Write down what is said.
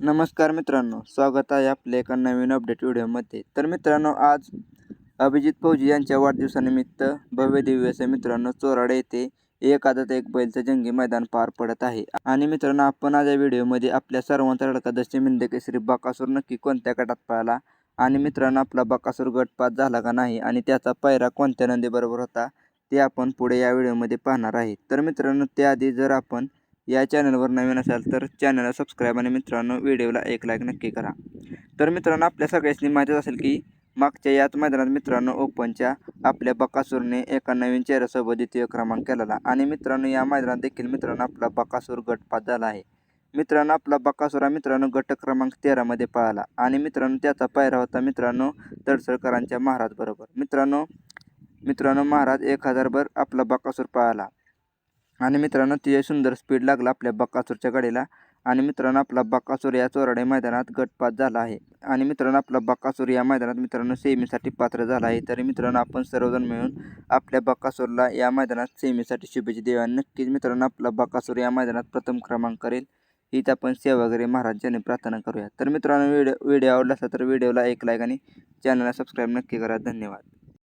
नमस्कार मित्रांनो स्वागत आहे आपल्या एका नवीन अपडेट व्हिडिओमध्ये. तर मित्रांनो आज अभिजित फौजी यांच्या वाढदिवसानिमित्त भव्य दिव्य असे मित्रांनो चोराडे येथे एक आदत एक बैलचं जंगी मैदान पार पडत आहे. आणि मित्रांनो आपण आज या व्हिडिओमध्ये आपल्या सर्वांचा लडका दशमिंद म्हणजे केसरी बकासूर नक्की कोणत्या गटात पाहिला आणि मित्रांनो आपला बकासूर गट पास झाला का नाही? आणि त्याचा पायरा कोणत्या नंदीबरोबर होता? ते आपण पुढे या व्हिडिओमध्ये पाहणार आहे. तर मित्रांनो त्याआधी जर आपण या चॅनलवर नवीन असाल तर चॅनलला सबस्क्राईब आणि मित्रांनो व्हिडिओला एक लाईक नक्की करा. तर मित्रांनो आपल्या सगळ्यांनी माहीतच असेल की मागच्या याच मैदानात मित्रांनो ओपनच्या आपल्या बकासूरने एका नवीन चेहऱ्यासोबत द्वितीय क्रमांक केलेला आणि मित्रांनो या मैदानात देखील मित्रांनो आपला बकासूर गटपात झाला आहे. मित्रांनो आपला बकासुरा हा मित्रांनो गट क्रमांक तेरामध्ये पळाला आणि मित्रांनो त्याचा पायरा होता मित्रांनो तडसळकरांच्या महाराजबरोबर मित्रांनो मित्रांनो महाराज एक हजारभर आपला बकासूर पळाला. आणि मित्रांनो तिथे सुंदर स्पीड लागला आपल्या बक्कासूरच्या गाडीला. आणि मित्रांनो आपला बक्कासूर या चोराडे मैदानात गटपात झाला आहे. आणि मित्रांनो आपला बक्कासूर या मैदानात मित्रांनो सेमीसाठी पात्र झाला आहे. तरी मित्रांनो आपण सर्वजण मिळून आपल्या बक्कासूरला या मैदानात सेमीसाठी शुभेच्छा देऊया नक्कीच मित्रांनो आपला बक्कासूर या मैदानात प्रथम क्रमांक करेल. हीच आपण सेवागिरी महाराजांनी प्रार्थना करूया. तर मित्रांनो व्हिडिओ व्हिडिओ आवडला असला तर व्हिडिओला एक लाईक आणि चॅनलला सबस्क्राईब नक्की करा. धन्यवाद.